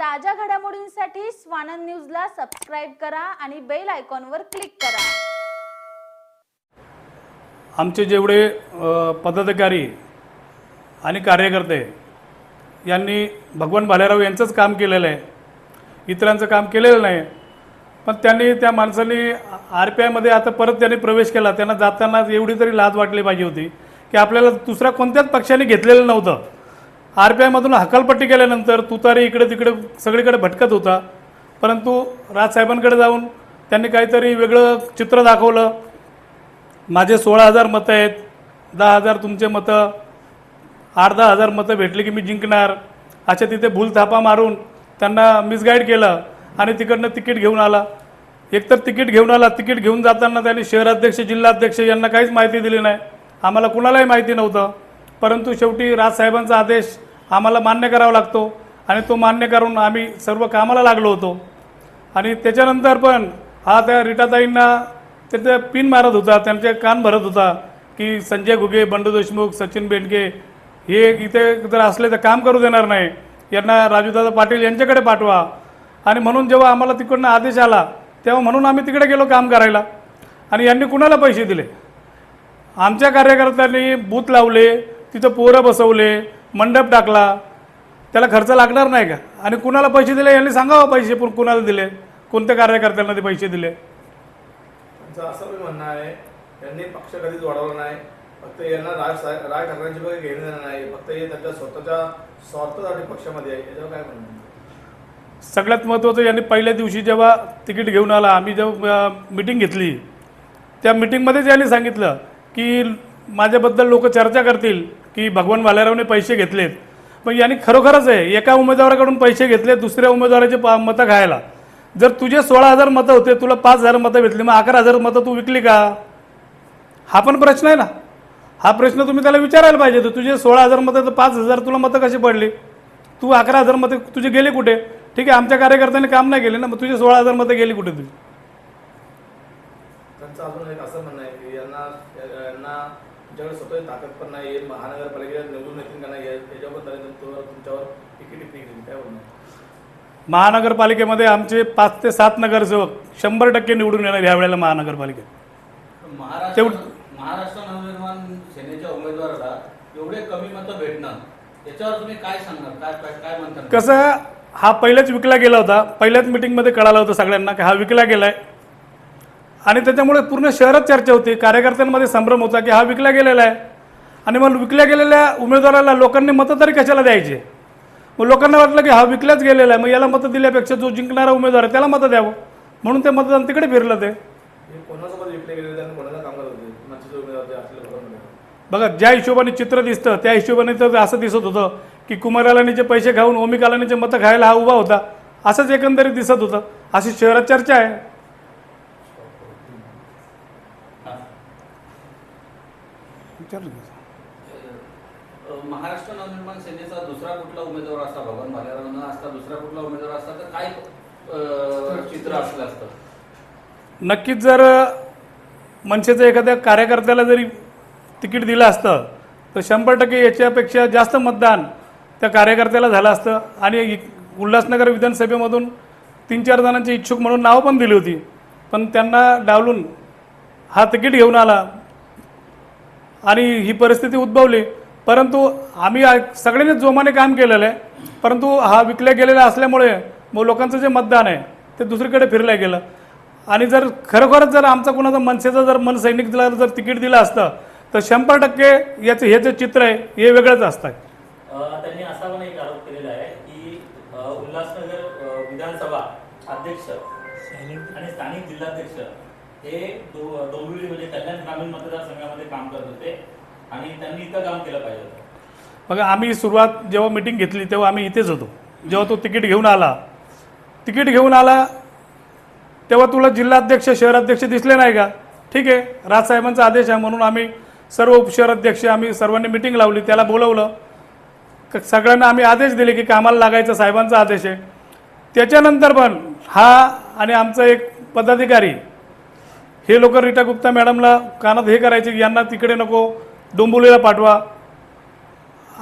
ताज्या घडामोडींसाठी स्वानंद न्यूजला सबस्क्राईब करा आणि बेल आयकॉनवर क्लिक करा. आमचे जेवढे पदाधिकारी आणि कार्यकर्ते यांनी भगवान भालेराव यांचंच काम केलेलं आहे. इतरांचं काम केलेलं नाही. पण त्यांनी त्या माणसांनी आर पी आयमध्ये आता परत त्यांनी प्रवेश केला. त्यांना जाताना एवढी तरी लाज वाटली पाहिजे होती की आपल्याला दुसऱ्या कोणत्याच पक्षाने घेतलेलं नव्हतं. आर पी आयमधून हकालपट्टी केल्यानंतर तुतारी इकडे तिकडे सगळीकडे भटकत होता. परंतु राजसाहेबांकडे जाऊन त्यांनी काहीतरी वेगळं चित्र दाखवलं. माझे सोळा हजार मतं आहेत. दहा हजार तुमचे मतं. आठ दहा हजार मतं भेटली की मी जिंकणार. अशा तिथे भूल थापा मारून त्यांना मिसगाईड केलं आणि तिकडनं तिकीट घेऊन आला. एकतर तिकीट घेऊन आला तिकीट घेऊन जाताना त्यांनी शहराध्यक्ष जिल्हाध्यक्ष यांना काहीच माहिती दिली नाही. आम्हाला कुणालाही माहिती नव्हतं. परंतु शेवटी राजसाहेबांचा आदेश आम्हाला मान्य करावा लागतो आणि तो मान्य करून आम्ही सर्व कामाला लागलो होतो. आणि त्याच्यानंतर पण हा त्या रिटाताईंना त्याचं पिन मारत होता त्यांचे कान भरत होता की संजय घुगे बंडू देशमुख सचिन बेंडके हे इथे जर असले तर काम करू देणार नाही. यांना राजूदादा पाटील यांच्याकडे पाठवा. आणि म्हणून जेव्हा आम्हाला तिकडनं आदेश आला तेव्हा म्हणून आम्ही तिकडे गेलो काम करायला. आणि यांनी कुणाला पैसे दिले? आमच्या कार्यकर्त्यांनी बूथ लावले तिथं पोरं बसवले मंडप टाकला. त्याला खर्च लागणार नाही का? आणि कुणाला पैसे दिले यांनी सांगावं पैसे पण कुणाला दिले? कोणत्या कार्यकर्त्यांना ते पैसे दिले? असं पण म्हणणं आहे त्यांनी पक्ष कधीच वाढवला नाही. फक्त यांना राज राज ठाकरेंची बघा घेणं देणं नाही. फक्त हे त्यांच्या स्वतःच्या स्वार्थासाठी पक्षामध्ये आहे. याच्यावर काय म्हणणं? सगळ्यात महत्त्वाचं यांनी पहिल्या दिवशी जेव्हा तिकीट घेऊन आला आम्ही जेव्हा मिटिंग घेतली त्या मिटिंगमध्येच यांनी सांगितलं की माझ्याबद्दल लोक चर्चा करतील की भगवान भालेरावने पैसे घेतलेत. पण यांनी खरोखरच आहे एका उमेदवाराकडून पैसे घेतले दुसऱ्या उमेदवाराचे पा मतं खायला. जर तुझे सोळा हजार मतं होते तुला पाच हजार मतं भेटली मग अकरा हजार मतं तू विकली का? हा पण प्रश्न आहे ना. हा प्रश्न तुम्ही त्याला विचारायला पाहिजे तर तुझे सोळा हजार मतं तर पाच हजार तुला मतं कशी पडली? तू अकरा हजार मतं तुझे गेले कुठे? ठीक आहे आमच्या कार्यकर्त्यांनी काम नाही केले ना मग तुझे सोळा हजार मतं गेली कुठे तुझी? त्यांचं अजून एक असं म्हणणं आहे यांना यांना तुमच्याकडे स्वतःची ताकद पण नाही आहे महानगरपालिकेला निवडून येतील का नाही याच्याबद्दल तुमच्यावर तुमच्यावर तिकीट टिकली काय आहे? महानगरपालिकेमध्ये आमचे पाच ते सात नगरसेवक शंभर टक्के निवडून येणार ह्या वेळेला महानगरपालिकेत. महाराष्ट्र नवनिर्माण सेनेच्या उमेदवाराला एवढे कमी मतं भेटणं याच्यावर तुम्ही काय सांगणार? काय काय- म्हणतात? कसं हा पहिलेच विकला गेला होता. पहिल्याच मिटिंगमध्ये कळालं होतं सगळ्यांना की हा विकला गेलाय. आणि त्याच्यामुळे पूर्ण शहरात चर्चा होती. कार्यकर्त्यांमध्ये संभ्रम होता की हा विकला गेलेला आहे. आणि मग विकल्या गेलेल्या उमेदवाराला लोकांनी मतं तरी कशाला द्यायचे? मग लोकांना वाटलं की हा विकलाच गेलेला आहे. मग याला मतं दिल्यापेक्षा जो जिंकणारा उमेदवार आहे त्याला मतं द्यावं. म्हणून ते मतदान तिकडे फिरलं ते. बघा ज्या हिशोबाने चित्र दिसतं त्या हिशोबाने तर असं दिसत होतं की कुमार अलानीचे पैसे खाऊन ओमी कालानीचे मतं खायला हा उभा होता असंच एकंदरीत दिसत होतं. अशी शहरात चर्चा आहे. अ, महाराष्ट्र नवनिर्माण सेनेचा दुसरा कुठला उमेदवार असता? भगवान भालेराव न असता दुसरा कुठला उमेदवार असता? तर काय अ, चित्र असलं असतं? नक्कीच जर मनसेचं एखाद्या कार्यकर्त्याला जरी तिकीट दिलं असतं तर शंभर टक्के याच्यापेक्षा जास्त मतदान त्या कार्यकर्त्याला झालं असतं. आणि इ- उल्हासनगर विधानसभेमधून तीन चार जणांची इच्छुक म्हणून नावं पण दिली होती. पण त्यांना डावलून हा तिकीट घेऊन आला. आणि ही परिस्थिती उद्भवली. परंतु आम्ही सगळ्यांनीच जोमाने काम केलेलं आहे. परंतु हा विकल्या गेलेला असल्यामुळे मग लोकांचं जे मतदान आहे ते दुसरीकडे फिरलं गेलं. आणि जर खरोखरच जर आमचा कुणाचा मनसेचा जर मन सैनिकला जर तिकीट दिलं असतं तर शंभर टक्के याचं हे जे चित्र आहे हे वेगळंच असतं. त्यांनी असा पण एक आरोप केलेला आहे की उल्हासनगर विधानसभा अध्यक्ष आणि स्थानिक जिल्हाध्यक्ष हे दो- डोंबिवली ग्रामीण मतदारसंघामध्ये काम करत होते आणि त्यांनी इथं काम केलं पाहिजे होतं. बघा आम्ही सुरुवात जेव्हा मिटिंग घेतली तेव्हा आम्ही इथेच होतो. जेव्हा तो तिकीट घेऊन आला तिकीट घेऊन आला तेव्हा तुला जिल्हाध्यक्ष शहराध्यक्ष दिसले नाही का? ठीक आहे राजसाहेबांचा आदेश आहे म्हणून आम्ही सर्व उपशहराध्यक्ष आम्ही सर्वांनी मिटिंग लावली त्याला बोलवलं. सगळ्यांना आम्ही आदेश दिले की कामाला लागायचं साहेबांचा आदेश आहे. त्याच्यानंतर पण हा आणि आमचा एक पदाधिकारी हे लोक रीटा गुप्ता मॅडमला कानात हे करायचे की यांना तिकडे नको डोंबोलीला पाठवा.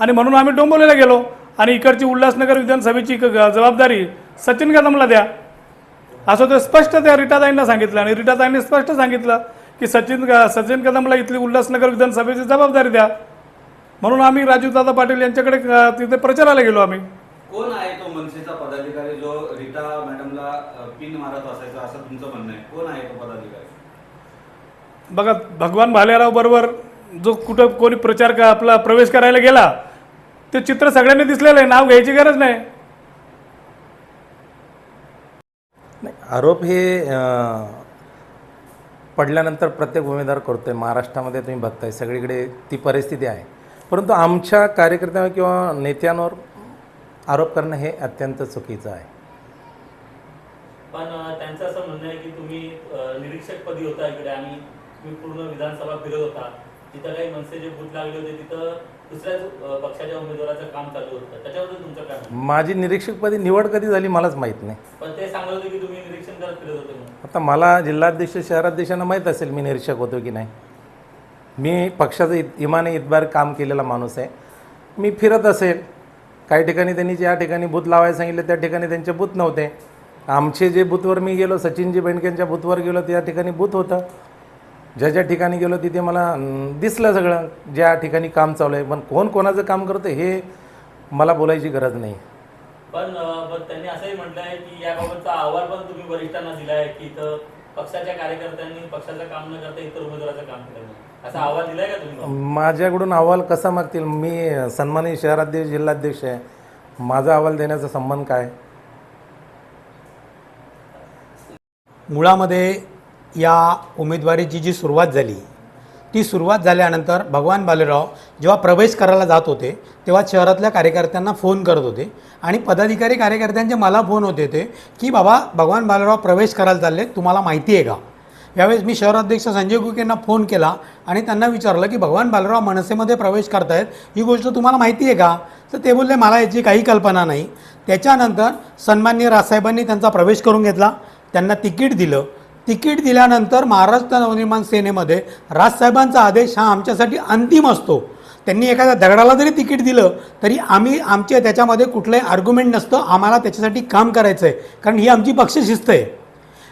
आणि म्हणून आम्ही डोंबोलीला गेलो. आणि इकडची उल्हासनगर विधानसभेची ग- जबाबदारी सचिन कदमला द्या. असं ते स्पष्ट त्या रिटाताईंना सांगितलं. आणि रिटाताईंनी स्पष्ट सांगितलं की सचिन सचिन कदमला इथली उल्हासनगर विधानसभेची जबाबदारी द्या. म्हणून आम्ही राजूदादा पाटील यांच्याकडे तिथे प्रचाराला गेलो आम्ही. कोण आहे तो मनसेचा पदाधिकारी जो रीता मॅडमला पिन मारत असायचा असं तुमचं म्हणणं आहे? कोण आहे तो पदाधिकारी? बघा भगवान भालेराव बरोबर जो कुठं कोणी प्रचार का आपला प्रवेश करायला गेला ते चित्र सगळ्यांनी दिसलेलं आहे नाव घ्यायची गरज नाही. नाही आरोप हे अं, पडल्यानंतर प्रत्येक उमेदवार करतो आहे महाराष्ट्रामध्ये तुम्ही बघताय सगळीकडे ती परिस्थिती आहे. परंतु आमच्या कार्यकर्त्यांवर किंवा नेत्यांवर आरोप करणं हे अत्यंत चुकीचं आहे. पण अं, त्यांचं असं म्हणणं आहे की तुम्ही अं, निरीक्षकपदी होता इकडे आणि तुम्ही पूर्ण विधानसभा फिरत होता. तिथं काही मनसेचे बूथ लागले होते. तिथं दुसऱ्याच पक्षाच्या उमेदवाराचं काम चालू होतं. त्याच्याबद्दल तुमचं काय म्हणणं? माझी निरीक्षकपदी निवड कधी झाली मलाच माहीत नाही. पण ते सांगत होते की तुम्ही निरीक्षण करत फिरत होते म्हणून. आता मला जिल्हाध्यक्ष शहराध्यक्षांना माहीत असेल मी निरीक्षक होतो की नाही. मी पक्षाचं इत इमाने इतबार काम केलेला माणूस आहे. मी फिरत असेल. काही ठिकाणी त्यांनी ज्या ठिकाणी बूथ लावायला सांगितलं त्या ठिकाणी त्यांचे बूथ नव्हते. आमचे जे बूथवर मी गेलो सचिनजी बेंडकेंच्या बूथवर गेलो त्या ठिकाणी बूथ होतं. ज्या ज्या ठिकाणी गेलो तिथे मला दिसलं सगळं ज्या ठिकाणी काम चालू आहे. पण कोण कोणाचं काम करतं हे मला बोलायची गरज नाही. पण त्यांनी असंही म्हटलं आहे की याबाबतचा अहवाल पण तुम्ही वरिष्ठांना दिला आहे की इथं पक्षाच्या कार्यकर्त्यांनी पक्षाचं काम न करता इतर उमेदवाराचं काम केलं. असा अहवाल दिलाय का तुम्ही? माझ्याकडून अहवाल कसा मागतील? मी सन्मानित शहराध्यक्ष जिल्हाध्यक्ष आहे. माझा अहवाल देण्याचा संबंध काय? मुळामध्ये या उमेदवारीची जी सुरुवात झाली ती सुरुवात झाल्यानंतर भगवान बालेराव जेव्हा प्रवेश करायला जात होते तेव्हा शहरातल्या कार्यकर्त्यांना फोन करत होते आणि पदाधिकारी कार्यकर्त्यांचे मला फोन होते ते की बाबा भगवान बालेराव प्रवेश करायला चालले तुम्हाला माहिती आहे का? यावेळेस मी शहराध्यक्ष संजय गुकेंना फोन केला आणि त्यांना विचारलं की भगवान बालराव मनसेमध्ये प्रवेश करतायत ही गोष्ट तुम्हाला माहिती आहे का? तर ते बोलले मला याची काही कल्पना नाही. त्याच्यानंतर सन्माननीय राजसाहेबांनी त्यांचा प्रवेश करून घेतला त्यांना तिकीट दिलं तिकीट दिल्यानंतर महाराष्ट्र नवनिर्माण सेनेमध्ये राजसाहेबांचा आदेश हा आमच्यासाठी अंतिम असतो. त्यांनी एखाद्या दगडाला जरी तिकीट दिलं तरी आम्ही आमचे त्याच्यामध्ये कुठलंही आर्ग्युमेंट नसतं. आम्हाला त्याच्यासाठी काम करायचं आहे कारण ही आमची पक्षशिस्त आहे.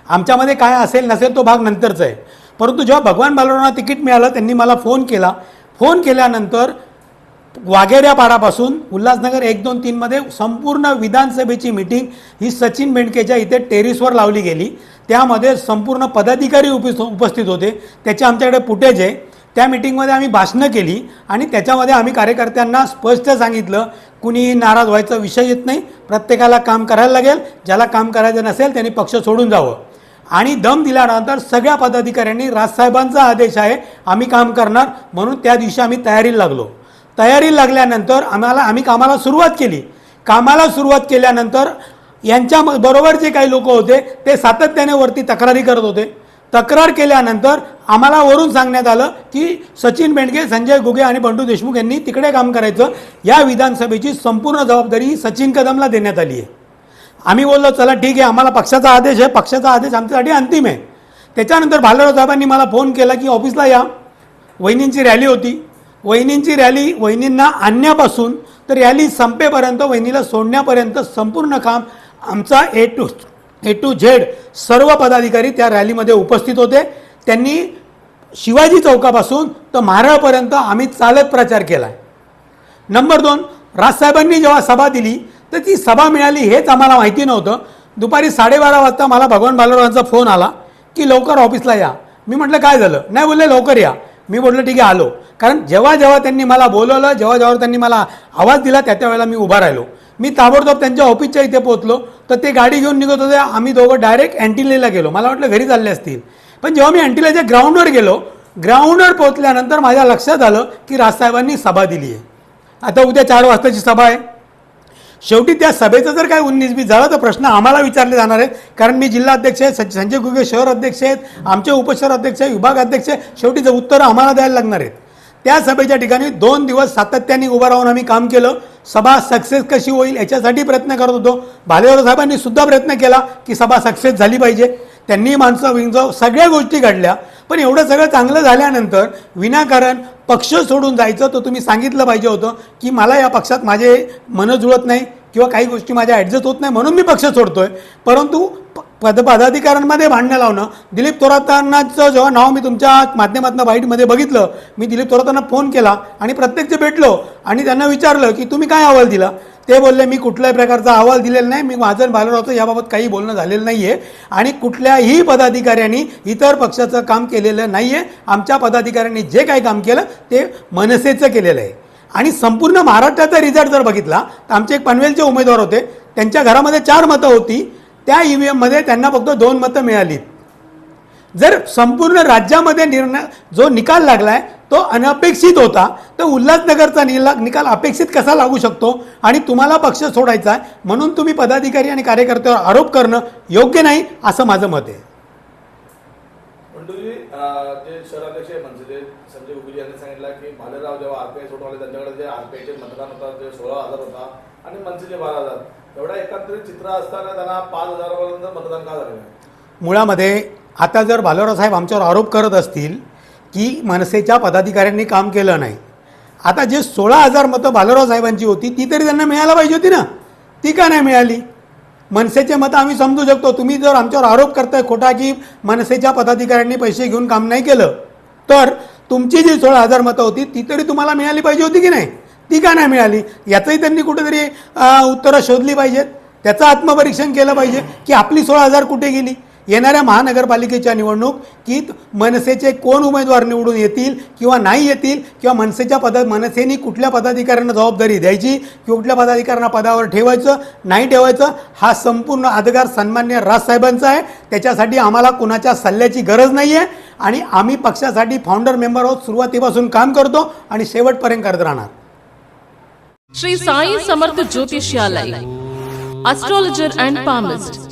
आमच्यामध्ये काय असेल नसेल तो भाग नंतरचा आहे. परंतु जेव्हा भगवान बालरावांना तिकीट मिळालं त्यांनी मला फोन केला. फोन केल्यानंतर वाघेऱ्या पाडापासून उल्हासनगर एक दोन तीनमध्ये संपूर्ण विधानसभेची मिटिंग ही सचिन बेंडकेच्या इथे टेरिसवर लावली गेली. त्यामध्ये संपूर्ण पदाधिकारी उपस् उपस्थित होते. त्याचे आमच्याकडे फुटेज आहे. त्या मिटिंगमध्ये आम्ही भाषणं केली आणि त्याच्यामध्ये आम्ही कार्यकर्त्यांना स्पष्ट सांगितलं कुणीही नाराज व्हायचा विषय येत नाही. प्रत्येकाला काम करायला लागेल. ज्याला काम करायचं नसेल त्यांनी पक्ष सोडून जावं. आणि दम दिल्यानंतर सगळ्या पदाधिकाऱ्यांनी राजसाहेबांचा आदेश आहे आम्ही काम करणार म्हणून त्या दिवशी आम्ही तयारीला लागलो. तयारी लागल्यानंतर आम्हाला आम्ही कामाला सुरुवात केली. कामाला सुरुवात केल्यानंतर यांच्या बरोबर जे काही लोक होते ते सातत्याने वरती तक्रारी करत होते. तक्रार केल्यानंतर आम्हाला वरून सांगण्यात आलं की सचिन बेंडके संजय गुगे आणि बंडू देशमुख यांनी तिकडे काम करायचं. या विधानसभेची संपूर्ण जबाबदारी ही सचिन कदमला देण्यात आली आहे. आम्ही बोललो चला ठीक आहे आम्हाला पक्षाचा आदेश आहे. पक्षाचा आदेश आमच्यासाठी अंतिम आहे. त्याच्यानंतर भालेराव साहेबांनी मला फोन केला की ऑफिसला या. वहिनींची रॅली होती. वहिनींची रॅली वहिनींना आणण्यापासून तर रॅली संपेपर्यंत वहिनीला सोडण्यापर्यंत संपूर्ण काम आमचा A to A to Z सर्व पदाधिकारी त्या रॅलीमध्ये उपस्थित होते. त्यांनी शिवाजी चौकापासून तर महाराळपर्यंत आम्ही चालत प्रचार केला आहे नंबर दोन राजसाहेबांनी जेव्हा सभा दिली तर ती सभा मिळाली हेच आम्हाला माहिती नव्हतं. दुपारी साडेबारा वाजता मला भगवान बालरावांचा फोन आला की लवकर ऑफिसला या. मी म्हटलं काय झालं? नाही बोलले लवकर या. मी बोललं ठीक आहे आलो. कारण जेव्हा जेव्हा त्यांनी मला बोलवलं जेव्हा जेव्हा त्यांनी मला आवाज दिला त्या त्या वेळेला मी उभा राहिलो. मी ताबडतोब त्यांच्या ऑफिसच्या इथे पोहोचलो. तर ते गाडी घेऊन निघत होते. आम्ही दोघं डायरेक्ट अँटिलेला गेलो. मला वाटलं घरी चालले असतील. पण जेव्हा मी अँटिलेच्या ग्राउंडवर गेलो ग्राउंडवर पोहोचल्यानंतर माझ्या लक्षात आलं की राजसाहेबांनी सभा दिली आहे. आता उद्या चार वाजताची सभा आहे. शेवटी त्या सभेचं जर काय उन्नीस बीस झालं तर प्रश्न आम्हाला विचारले जाणार आहेत. कारण मी जिल्हा अध्यक्ष आहे सं- संजय गुगे शहर अध्यक्ष आहेत आमचे उपशहर अध्यक्ष आहे विभाग अध्यक्ष आहे शेवटीचं उत्तरं आम्हाला द्यायला लागणार आहेत. त्या सभेच्या ठिकाणी दोन दिवस सातत्याने उभं राहून आम्ही काम केलं. सभा सक्सेस कशी होईल याच्यासाठी प्रयत्न करत होतो. भालेराव साहेबांनी सुद्धा प्रयत्न केला की सभा सक्सेस झाली पाहिजे. त्यांनी माणसं विंजव सगळ्या गोष्टी घडल्या. पण एवढं सगळं चांगलं झाल्यानंतर विनाकारण पक्ष सोडून जायचं तर तुम्ही सांगितलं पाहिजे होतं की मला या पक्षात माझे मन जुळत नाही किंवा काही गोष्टी माझ्या ॲडजस्ट होत नाही म्हणून मी पक्ष सोडतोय. परंतु प- पद पदाधिकाऱ्यांमध्ये भांडणं लावणं. दिलीप थोरातांनाचं जेव्हा नाव मी तुमच्या माध्यमातून बाईटमध्ये बघितलं मी दिलीप थोरातांना फोन केला आणि प्रत्यक्ष भेटलो आणि त्यांना विचारलं की तुम्ही काय अहवाल दिला? ते बोलले मी कुठल्याही प्रकारचा अहवाल दिलेला नाही मी माझं बालरावचं याबाबत काही बोलणं झालेलं नाही आहे आणि कुठल्याही पदाधिकाऱ्यांनी इतर पक्षाचं काम केलेलं नाही आहे आमच्या पदाधिकाऱ्यांनी जे काही काम केलं ते मनसेचं केलेलं आहे. आणि संपूर्ण महाराष्ट्राचा रिझल्ट जर बघितला तर आमचे एक पनवेलचे उमेदवार होते. त्यांच्या घरामध्ये चार मतं होती. त्या ईव्हीएममध्ये त्यांना फक्त दोन मतं मिळाली. जर संपूर्ण राज्यामध्ये निर्णय जो निकाल लागलाय तो अनपेक्षित होता तर उल्हासनगरचा निला निकाल अपेक्षित कसा लागू शकतो? आणि तुम्हाला पक्ष सोडायचा आहे म्हणून तुम्ही पदाधिकारी आणि कार्यकर्त्यावर आरोप करणं योग्य नाही असं माझं मत आहे. जे शहराध्यक्ष आहे म्हणजे संजय गुरुजी यांनी सांगितलं की भालेराव जेव्हा आरपीआय सोडवले त्यांच्याकडे जे आरपीआयचे मतदान होता ते सोळा हजार होता आणि मनसेचे बारा हजार. एवढा एकत्रित चित्र असताना त्यांना पाच हजारापर्यंत मतदान का झालेलं मुळामध्ये आता जर भालेराव साहेब आमच्यावर आरोप करत असतील की मनसेच्या पदाधिकाऱ्यांनी काम केलं नाही आता जे सोळा हजार मतं भालोराव साहेबांची होती ती तरी त्यांना मिळायला पाहिजे होती ना? ती का नाही मिळाली? मनसेचे मतं आम्ही समजू शकतो. तुम्ही जर आमच्यावर आरोप करताय खोटा की मनसेच्या पदाधिकाऱ्यांनी पैसे घेऊन काम नाही केलं तर तुमची जी सोळा हजार मतं होती ती तरी तुम्हाला मिळाली पाहिजे होती की नाही? ती का नाही मिळाली? याचंही त्यांनी कुठेतरी उत्तरं शोधली पाहिजेत. त्याचं आत्मपरीक्षण केलं पाहिजे की आपली सोळा हजार कुठे गेली? येणाऱ्या महानगरपालिकेच्या निवडणूक की मनसेचे कोण उमेदवार निवडून येतील किंवा नाही येतील किंवा मनसेच्या पदा मनसेनी कुठल्या पदाधिकाऱ्यांना जबाबदारी द्यायची किंवा कुठल्या पदाधिकाऱ्यांना पदावर ठेवायचं नाही ठेवायचं हा संपूर्ण अधिकार सन्मान्य राजसाहेबांचा आहे. त्याच्यासाठी आम्हाला कुणाच्या सल्ल्याची गरज नाही आहे आणि आम्ही पक्षासाठी फाउंडर मेंबर आहोत. सुरुवातीपासून काम करतो आणि शेवटपर्यंत करत राहणार. Shri Sai Samarth ज्योतिष्यालय astrologer and palmist